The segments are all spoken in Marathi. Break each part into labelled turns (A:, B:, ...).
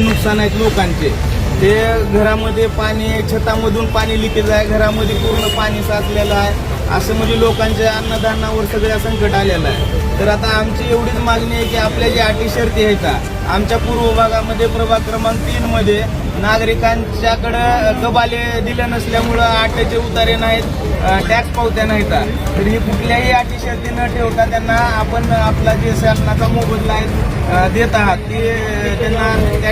A: नुकसान आहेत लोकांचे. ते घरामध्ये पाणी छतामधून पाणी लिकेज आहे घरामध्ये पूर्ण पाणी साचलेलं आहे. असं म्हणजे लोकांच्या अन्नधान्यावर सगळ्या संकट आलेलं आहे. तर आता आमची एवढीच मागणी आहे की आपल्या ज्या अटी शर्ती आहेत आमच्या पूर्व भागामध्ये प्रभाग क्रमांक तीन मध्ये नागरिकांच्याकडं कबाले दिले नसल्यामुळं आट्याचे उतारे नाहीत टॅक्स पावत्या नाहीत. तर ही कुठल्याही अटी शर्ती न ठेवता त्यांना आपण आपला जे शासनाचा मोबदला आहे देत आहात ते त्यांना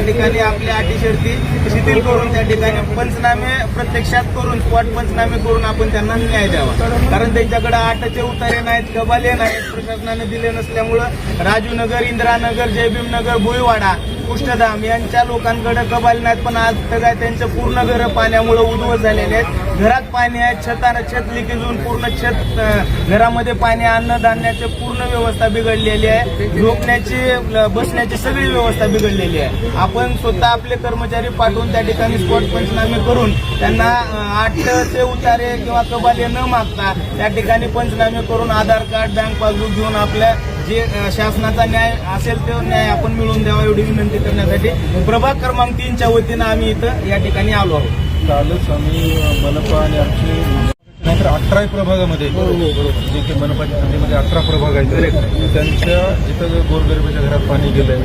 A: त्या ठिकाणी आपल्या अटी शर्ती शिथिल करून त्या ठिकाणी पंचनामे प्रत्यक्षात करून स्पॉट पंचनामे करून आपण त्यांना न्याय द्यावा. कारण त्यांच्याकडे आटाचे उतारे नाहीत कबाले नाहीत प्रशासनाने दिले नसल्यामुळं राजूनगर इंदिरानगर जयभीमनगर भुईवाडा कुष्ठधाम यांच्या लोकांकडे कबाल नाहीत पण आज काय त्यांचं पूर्ण घर पाण्यामुळे उद्ध्वस्त झालेले आहेत. घरात पाणी आहे छतानं छत लिकेज होऊन पूर्ण छत घरामध्ये पाणी अन्नधान्याची पूर्ण व्यवस्था बिघडलेली आहे. झोपण्याची बसण्याची सगळी व्यवस्था बिघडलेली आहे. आपण स्वतः आपले कर्मचारी पाठवून त्या ठिकाणी स्पॉट पंचनामे करून त्यांना अ, आठचे उतारे किंवा कबाले न मागता त्या ठिकाणी पंचनामे करून आधार कार्ड बँक पासबुक घेऊन आपल्या जे शासनाचा न्याय असेल तो न्याय आपण मिळवून द्यावा एवढी विनंती करण्यासाठी. प्रभाग क्रमांक तीनच्या वतीनं आम्ही इथं या ठिकाणी आलो आहोत.
B: कालच आम्ही मनपा आणि आमचे नंतर अठरा प्रभागामध्ये जे की मनपाच्या हद्दीमध्ये अठरा प्रभाग आहेत. त्यांच्या जिथं गोरगरिबाच्या घरात पाणी गेलंय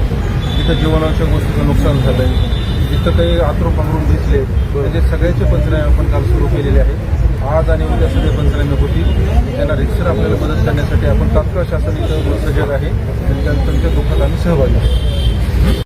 B: जिथं जीवनावश्यक गोष्टीचं नुकसान झालंय जिथं काही आतरून पांघरून दिसले त्याचे सगळ्याचे पंचनामे आपण काल सुरू केलेले आहे आज आणि उद्या सगळे पंचनामे होतील. त्यांना रिक्सर आपल्याला मदत करण्यासाठी आपण तात्काळ शासन इथं सजग आहे आणि त्या- त्यांच्या दुःखात आम्ही सहभागी आहोत.